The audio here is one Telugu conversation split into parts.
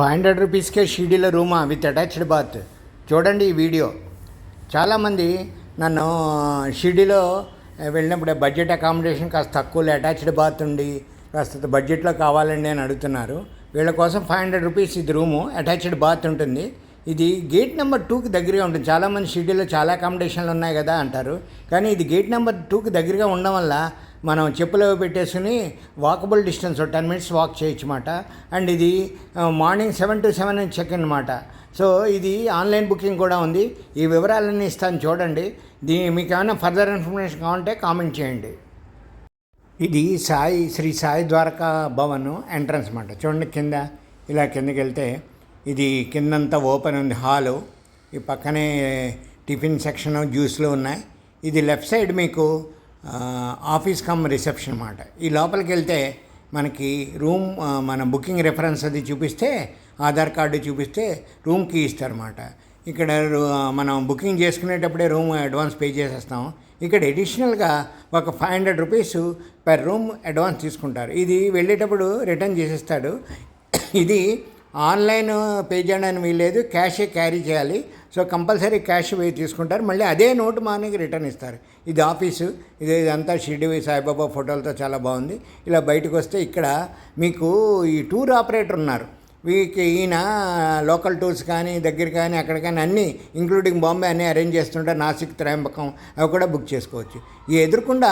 ఫైవ్ హండ్రెడ్ రూపీస్కే షీడీలో రూమా విత్ అటాచ్డ్ బాత్. చూడండి ఈ వీడియో. చాలామంది నన్ను షిరిడీలో వెళ్ళినప్పుడు బడ్జెట్ అకామిడేషన్ కాస్త తక్కువలో అటాచ్డ్ బాత్ ఉండి కాస్త బడ్జెట్లో కావాలండి అని అడుగుతున్నారు. వీళ్ళ కోసం ఫైవ్ హండ్రెడ్ రూపీస్ ఇది రూము అటాచ్డ్ బాత్ ఉంటుంది. ఇది గేట్ నెంబర్ టూకి దగ్గరగా ఉంటుంది. చాలామంది షిరిడీలో చాలా అకామిడేషన్లు ఉన్నాయి కదా అంటారు. కానీ ఇది గేట్ నెంబర్ టూకి దగ్గరగా ఉండడం వల్ల మనం చెప్పులు పెట్టేసుకుని walkable distance ten minutes walk చేయొచ్చు మాట అండ్ ఇది morning seven to seven check అనమాట సో ఇది ఆన్లైన్ బుకింగ్ కూడా ఉంది. ఈ వివరాలన్నీ ఇస్తాను చూడండి. దీ మీకు ఏమైనా ఫర్దర్ ఇన్ఫర్మేషన్ కావాలంటే కామెంట్ చేయండి. ఇది సాయి శ్రీ సాయి ద్వారకా భవన్ ఎంట్రన్స్ అన్నమాట. చూడండి కింద ఇలా కిందకి వెళ్తే ఇది కిందంతా ఓపెన్ ఉంది హాలు ఈ పక్కనే టిఫిన్ సెక్షన్ జ్యూస్లు ఉన్నాయి. ఇది లెఫ్ట్ సైడ్ మీకు ఆఫీస్ కమ్ రిసెప్షన్ అన్నమాట ఈ లోపలికి వెళ్తే మనకి రూమ్ మన బుకింగ్ రెఫరెన్స్ అది చూపిస్తే ఆధార్ కార్డు చూపిస్తే రూమ్కి ఇస్తారన్నమాట ఇక్కడ మనం బుకింగ్ చేసుకునేటప్పుడే రూమ్ అడ్వాన్స్ పే చేసేస్తాం. ఇక్కడ ఎడిషనల్గా ఒక five hundred rupees per room advance తీసుకుంటారు. ఇది వెళ్ళేటప్పుడు రిటర్న్ చేసేస్తాడు. ఇది ఆన్లైన్ పే చేయడానికి వీల్లేదు క్యాషే క్యారీ చేయాలి. సో కంపల్సరీ క్యాష్ పోయి తీసుకుంటారు. మళ్ళీ అదే నోటు మనకి రిటర్న్ ఇస్తారు. ఇది ఆఫీసు ఇది ఇదంతా షిర్డివి సాయిబాబా ఫోటోలతో చాలా బాగుంది. ఇలా బయటకు వస్తే ఇక్కడ మీకు ఈ టూర్ ఆపరేటర్ ఉన్నారు. వీకి ఈయన లోకల్ టూర్స్ కానీ దగ్గర కానీ అక్కడ కానీ అన్నీ ఇంక్లూడింగ్ బాంబే అన్నీ అరేంజ్ చేస్తుంటారు నాసిక్ త్రయంబకం అవి కూడా బుక్ చేసుకోవచ్చు. ఈ ఎదురుకుండా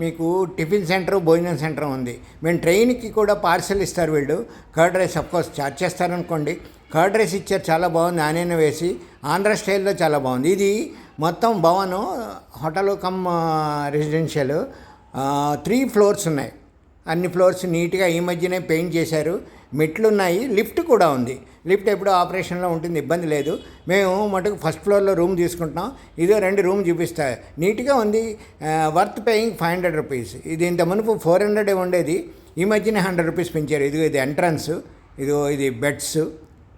మీకు టిఫిన్ సెంటర్ భోజనం సెంటర్ ఉంది. మేము ట్రైన్కి కూడా పార్సల్ ఇస్తారు వీళ్ళు. Curd rice of course charge చేస్తారనుకోండి. Curd rice ఇచ్చారు చాలా బాగుంది. ఆనియన్ వేసి ఆంధ్ర స్టైల్లో చాలా బాగుంది. ఇది మొత్తం Bhavan hotel cum residential three floors ఉన్నాయి. అన్ని ఫ్లోర్స్ నీట్గా ఈ మధ్యనే పెయింట్ చేశారు. మెట్లు ఉన్నాయి లిఫ్ట్ కూడా ఉంది. లిఫ్ట్ ఎప్పుడూ ఆపరేషన్లో ఉంటుంది ఇబ్బంది లేదు. మేము మటుకు ఫస్ట్ ఫ్లోర్లో రూమ్ తీసుకుంటున్నాం. ఇదో రెండు రూమ్ చూపిస్తా. నీట్గా ఉంది. Worth paying five hundred rupees. ఇది ఇంత మునుపు ఫోర్ హండ్రెడ్ ఉండేది. ఈ మధ్యనే హండ్రెడ్ రూపీస్ పెంచారు ఇదిగో ఇది ఎంట్రన్స్. ఇదిగో ఇది బెడ్స్.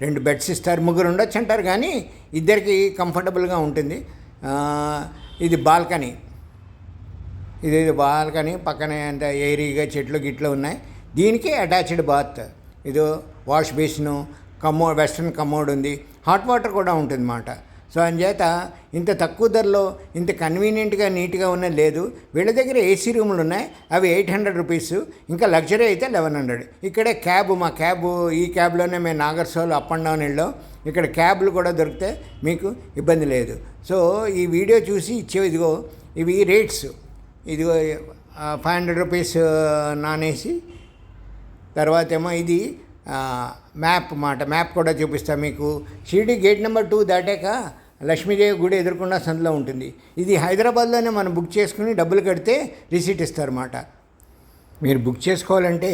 రెండు బెడ్స్ ఇస్తారు. ముగ్గురు ఉండొచ్చు అంటారు కానీ ఇద్దరికి కంఫర్టబుల్గా ఉంటుంది. ఇది బాల్కనీ. ఇది ఇది బాల్కనీ. పక్కనే అంత ఏరీగా చెట్లు గిట్లు ఉన్నాయి. దీనికి అటాచ్డ్ బాత్. ఇదో wash basin commode western commode ఉంది. హాట్ వాటర్ కూడా ఉంటుంది అన్నమాట సో అంచేత ఇంత తక్కువ ధరలో ఇంత కన్వీనియంట్గా నీట్గా ఉన్నది లేదు. వీళ్ళ దగ్గర ఏసీ రూములు ఉన్నాయి. అవి ఎయిట్ హండ్రెడ్ రూపీస్. ఇంకా లగ్జరీ అయితే లెవెన్ హండ్రెడ్. ఇక్కడే క్యాబ్ మా క్యాబ్ ఈ క్యాబ్లోనే మేము నాగర్సోల్ అప్ అండ్ డౌన్ వెళ్ళాం. ఇక్కడ క్యాబ్లు కూడా దొరికితే మీకు ఇబ్బంది లేదు. సో ఈ వీడియో చూసి ఇచ్చే ఇదిగో ఇవి రేట్స్. ఇదిగో ఫైవ్ హండ్రెడ్ రూపీస్ నానేసి తర్వాత ఏమో ఇది మ్యాప్ మాట. మ్యాప్ కూడా చూపిస్తాం మీకు. షిరిడి గేట్ నెంబర్ టూ దాటాక లక్ష్మీదేవి గుడి ఎదుర్కొన్న సందులో ఉంటుంది. ఇది హైదరాబాద్లోనే మనం బుక్ చేసుకుని డబ్బులు కడితే రిసీట్ ఇస్తారన్నమాట మీరు బుక్ చేసుకోవాలంటే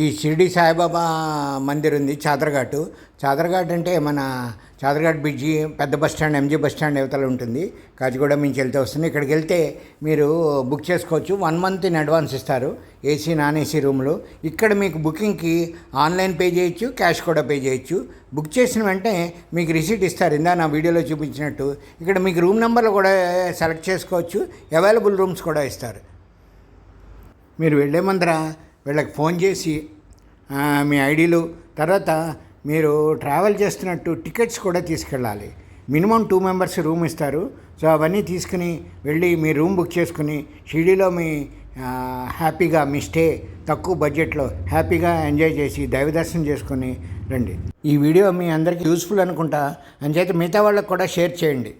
ఈ షిరిడి సాయిబాబా మందిర్ ఉంది చాదరఘాటు. చాదరఘాట్ అంటే మన చాదర్ఘాట్ బ్రిడ్జి పెద్ద bus stand MG bus stand అవతల ఉంటుంది. కాచిగూడ నుంచి వెళ్తే వస్తుంది. ఇక్కడికి వెళ్తే మీరు బుక్ చేసుకోవచ్చు. వన్ మంత్ ఇన్ అడ్వాన్స్ ఇస్తారు. ఏసీ నాన్ ఏసీ రూమ్లు. ఇక్కడ మీకు బుకింగ్కి ఆన్లైన్ పే చేయొచ్చు క్యాష్ కూడా పే చేయొచ్చు. బుక్ చేసిన వెంటనే మీకు రిసీట్ ఇస్తారు. ఇందా నా వీడియోలో చూపించినట్టు. ఇక్కడ మీకు రూమ్ నెంబర్లు కూడా సెలెక్ట్ చేసుకోవచ్చు. అవైలబుల్ రూమ్స్ కూడా ఇస్తారు. మీరు వెళ్ళే ముందర వీళ్ళకి ఫోన్ చేసి మీ ఐడీలు. తర్వాత మీరు ట్రావెల్ చేస్తున్నట్టు టికెట్స్ కూడా తీసుకెళ్ళాలి. మినిమం టూ మెంబర్స్ రూమ్ ఇస్తారు. సో అవన్నీ తీసుకుని వెళ్ళి మీ రూమ్ బుక్ చేసుకుని షిరిడీలో మీ హ్యాపీగా మీ స్టే తక్కువ బడ్జెట్లో హ్యాపీగా ఎంజాయ్ చేసి దైవ దర్శనం చేసుకొని రండి. ఈ వీడియో మీ అందరికీ యూస్ఫుల్ అనుకుంటా. అంచేత మిగతా వాళ్ళకి కూడా షేర్ చేయండి.